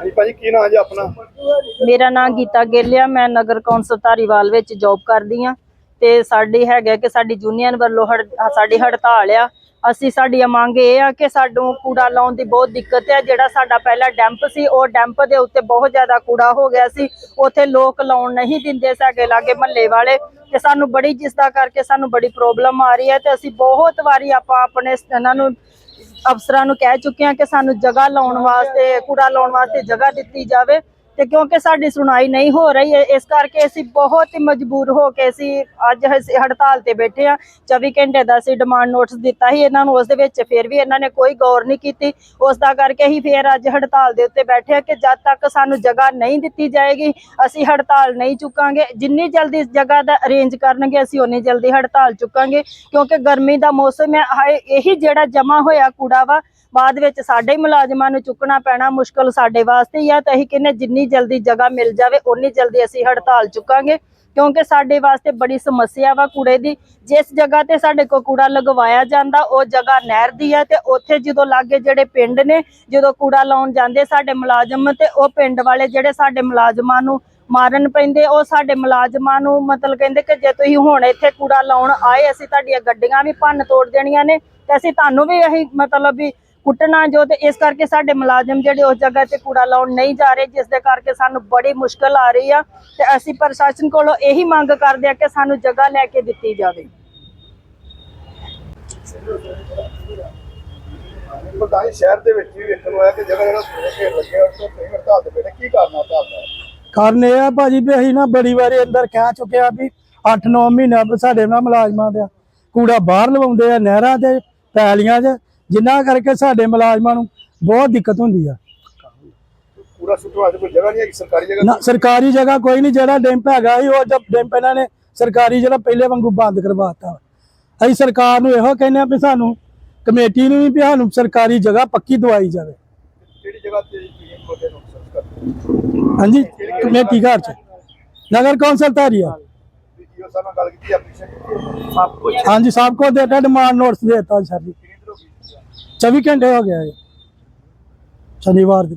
ਹਾਂਜੀ ਭਾਜੀ, ਕੀ ਨਾਮ ਜੀ ਆਪਣਾ? ਮੇਰਾ ਨਾਮ ਗੀਤਾ ਗਿੱਲ ਮੈਂ ਨਗਰ ਕੌਂਸਲ ਧਾਰੀਵਾਲ ਵਿੱਚ ਜੌਬ ਕਰਦੀ ਆ ਤੇ ਸਾਡੀ ਹੈਗਾ ਕਿ ਸਾਡੀ ਯੂਨੀਅਨ ਵੱਲੋਂ ਸਾਡੀ ਹੜਤਾਲ ਆ। ਅਸੀਂ ਸਾਡੀ ਮੰਗ ਇਹ ਆ ਕਿ ਸਾਨੂੰ ਕੂੜਾ ਲਾਉਣ ਦੀ ਬਹੁਤ ਦਿੱਕਤ ਹੈ ਜਿਹੜਾ ਸਾਡਾ ਪਹਿਲਾ ਡੈਂਪ ਸੀ, ਉਹ ਡੈਂਪ ਦੇ ਉੱਤੇ ਬਹੁਤ ਜ਼ਿਆਦਾ ਕੂੜਾ ਹੋ ਗਿਆ ਸੀ। ਉੱਥੇ ਲੋਕ ਲਾਉਣ ਨਹੀਂ ਦਿੰਦੇ ਸਾਡੇ ਲਾਗੇ ਮਹੱਲੇ ਵਾਲੇ ਤੇ ਸਾਨੂੰ ਬੜੀ ਜਿਸ ਦਾ ਕਰਕੇ ਸਾਨੂੰ ਬੜੀ ਪ੍ਰੋਬਲਮ ਆ ਰਹੀ ਹੈ ਤੇ ਅਸੀਂ ਬਹੁਤ ਵਾਰੀ ਆਪਾਂ ਆਪਣੇ ਇਹਨਾਂ ਨੂੰ ਅਫਸਰਾਂ ਨੂੰ ਕਹਿ ਚੁੱਕੇ ਹਾਂ ਕਿ ਸਾਨੂੰ ਜਗ੍ਹਾ ਲਾਉਣ ਵਾਸਤੇ, ਕੂੜਾ ਲਾਉਣ ਵਾਸਤੇ ਜਗ੍ਹਾ ਦਿੱਤੀ ਜਾਵੇ। ਤੇ ਕਿਉਂਕਿ ਸਾਡੀ ਸੁਣਾਈ ਨਹੀਂ ਹੋ ਰਹੀ ਹੈ, ਇਸ ਕਰਕੇ ਅਸੀਂ ਬਹੁਤ ਮਜਬੂਰ ਹੋ ਕੇ ਅਸੀਂ ਅੱਜ ਅਸੀਂ ਹੜਤਾਲ ਤੇ ਬੈਠੇ ਆ 24 ਘੰਟੇ ਦਾ ਅਸੀਂ ਡਿਮਾਂਡ ਨੋਟਿਸ ਦਿੱਤਾ ਸੀ, ਇਹਨਾਂ ਨੂੰ ਉਸ ਦੇ ਵਿੱਚ ਫਿਰ ਵੀ ਇਹਨਾਂ ਨੇ ਕੋਈ ਗੌਰ ਨਹੀਂ ਕੀਤੀ। ਉਸ ਦਾ ਕਰਕੇ ਹੀ ਫਿਰ ਅੱਜ ਹੜਤਾਲ ਦੇ ਉੱਤੇ ਬੈਠੇ ਆ ਕਿ ਜਦ ਤੱਕ ਸਾਨੂੰ ਜਗ੍ਹਾ ਨਹੀਂ ਦਿੱਤੀ ਜਾਏਗੀ, ਅਸੀਂ ਹੜਤਾਲ ਨਹੀਂ ਚੁੱਕਾਂਗੇ। ਜਿੰਨੀ ਜਲਦੀ ਜਗ੍ਹਾ ਦਾ ਅਰੇਂਜ ਕਰਨਗੇ, ਅਸੀਂ ਉਨੀ ਜਲਦੀ ਹੜਤਾਲ ਚੁੱਕਾਂਗੇ। ਕਿਉਂਕਿ ਗਰਮੀ ਦਾ ਮੌਸਮ ਹੈ, ਹਾਏ, ਇਹੀ ਜਿਹੜਾ ਜਮਾ ਹੋਇਆ ਕੂੜਾ ਵਾ, ਬਾਅਦ ਵਿੱਚ ਸਾਡੇ ਮੁਲਾਜ਼ਮਾਂ ਨੂੰ ਚੁੱਕਣਾ ਪੈਣਾ ਮੁਸ਼ਕਲ ਸਾਡੇ ਵਾਸਤੇ ਹੀ ਆ, ਤਾਂ ਅਸੀਂ ਕਹਿੰਦੇ ਜਿੰਨੀ ਜਲਦੀ ਜਗ੍ਹਾ ਮਿਲ ਜਾਵੇ ਉਨੀ ਜਲਦੀ ਅਸੀਂ ਹੜਤਾਲ ਚੁੱਕਾਂਗੇ, ਕਿਉਂਕਿ ਸਾਡੇ ਵਾਸਤੇ ਬੜੀ ਸਮੱਸਿਆ ਵਾ ਕੂੜੇ ਦੀ। ਜਿਸ ਜਗ੍ਹਾ ਤੇ ਸਾਡੇ ਕੋਲ ਕੂੜਾ ਲਗਵਾਇਆ ਜਾਂਦਾ, ਉਹ ਜਗ੍ਹਾ ਨਹਿਰ ਦੀ ਹੈ ਤੇ ਉੱਥੇ ਜਦੋਂ ਲਾਗੇ ਜਿਹੜੇ ਪਿੰਡ ਨੇ, ਜਦੋਂ ਕੂੜਾ ਲਾਉਣ ਜਾਂਦੇ ਸਾਡੇ ਮੁਲਾਜ਼ਮ ਤੇ ਉਹ ਪਿੰਡ ਵਾਲੇ ਜਿਹੜੇ ਸਾਡੇ ਮੁਲਾਜ਼ਮਾਂ ਨੂੰ ਮਾਰਨ ਪੈਂਦੇ, ਉਹ ਸਾਡੇ ਮੁਲਾਜ਼ਮਾਂ ਨੂੰ ਮਤਲਬ ਕਹਿੰਦੇ ਕਿ ਜੇ ਤੁਸੀਂ ਹੁਣ ਇੱਥੇ ਕੂੜਾ ਲਾਉਣ ਆਏ, ਅਸੀਂ ਤੁਹਾਡੀਆਂ ਗੱਡੀਆਂ ਵੀ ਭੰਨ ਤੋੜ ਦੇਣੀਆਂ ਨੇ, ਤੇ ਅਸੀਂ ਤੁਹਾਨੂੰ ਵੀ ਅਸੀਂ ਮਤਲਬ ਵੀ ਕੁੱਟਣਾ ਜੋ ਤੇ ਇਸ ਕਰਕੇ ਸਾਡੇ ਮੁਲਾਜ਼ਮ ਜਿਹੜੇ ਉਸ ਜਗ੍ਹਾ ਤੇ ਕੂੜਾ ਲਾਉਣ ਨਹੀਂ ਜਾ ਰਹੇ ਜਿਸ ਦੇ ਕਰਕੇ ਸਾਨੂੰ ਬੜੀ ਮੁਸ਼ਕਲ ਆ ਰਹੀ ਆ ਤੇ ਅਸੀਂ ਪ੍ਰਸ਼ਾਸਨ ਕੋਲੋਂ ਇਹੀ ਮੰਗ ਕਰਦੇ ਆ ਕਿ ਸਾਨੂੰ ਜਗ੍ਹਾ ਲੈ ਕੇ ਦਿੱਤੀ ਜਾਵੇ। ਪ੍ਰਧਾਨ ਜੀ, ਸ਼ਹਿਰ ਦੇ ਵਿੱਚ ਵੀ ਵੇਖਣ ਨੂੰ ਆਇਆ ਕਿ ਜਗ੍ਹਾ ਜਗ੍ਹਾ ਸੂਰੇ ਘੇਰ ਲੱਗੇ ਔਰ ਤੋਂ ਕਈ ਹੜਤਾਲ ਤੇ ਬੈਠੇ ਕੀ ਕਰਨਾ ਦਾ? ਇਹ ਆ ਭਾਜੀ ਵੀ ਅਸੀਂ ਨਾ ਬੜੀ ਵਾਰੀ ਅੰਦਰ ਕਹਿ ਚੁੱਕੇ ਆ ਵੀ 8-9 ਮਹੀਨੇ ਤੋਂ ਸਾਡੇ ਨਾਲ ਮੁਲਾਜ਼ਮਾਂ ਦਾ ਕੂੜਾ ਬਾਹਰ ਲਵਾਉਂਦੇ ਆ ਨਹਿਰਾਂ ਤੇ ਪੈਲੀਆਂ 'ਚ ਜਿੰਨਾ ਕਰਕੇ ਸਾਡੇ ਮੁਲਾਜ਼ਮਾਂ ਨੂੰ ਬਹੁਤ ਦਿੱਕਤ ਹੁੰਦੀ ਆ। ਪੂਰਾ ਸੁੱਟਣ ਵਾਸਤੇ ਕੋਈ ਜਗ੍ਹਾ ਨਹੀਂ ਹੈ ਸਰਕਾਰੀ ਜਗ੍ਹਾ ਨਾ ਸਰਕਾਰੀ ਜਗ੍ਹਾ ਕੋਈ ਨਹੀਂ ਜਿਹੜਾ ਡੈਂਪ ਹੈਗਾ ਸੀ ਉਹ ਜਦ ਡੈਂਪ ਇਹਨਾਂ ਨੇ ਸਰਕਾਰੀ ਜਿਹੜਾ ਪਹਿਲੇ ਵਾਂਗੂ ਬੰਦ ਕਰਵਾਤਾ ਅਸੀਂ ਸਰਕਾਰ ਨੂੰ ਇਹੋ ਕਹਿੰਦੇ ਆ ਵੀ ਸਾਨੂੰ ਕਮੇਟੀ ਨੂੰ ਵੀ ਵੀ ਸਾਨੂੰ ਸਰਕਾਰੀ ਜਗ੍ਹਾ ਪੱਕੀ ਦਵਾਈ ਜਾਵੇ। ਕਿਹੜੀ ਜਗ੍ਹਾ ਤੇ ਤੁਸੀਂ ਕੋਲੇ ਨੂੰ ਸਰਚ ਕਰਦੇ ਹਾਂਜੀ ਕਮੇਟੀ ਘਰ 'ਚ। ਨਗਰ ਕੌਂਸਲ ਧਾਰੀਆ ਹਾਂਜੀ ਸਭ ਕੋ ਦੇਤਾ ਡਿਮਾਂਡ ਨੋਟਿਸ ਦੇਤਾ ਸਰ ਜੀ। ਹੋ 24 ਘੰਟੇ ਹੋ ਗਿਆ ਜੀ। ਸ਼ਨੀਵਾਰ ਦੀ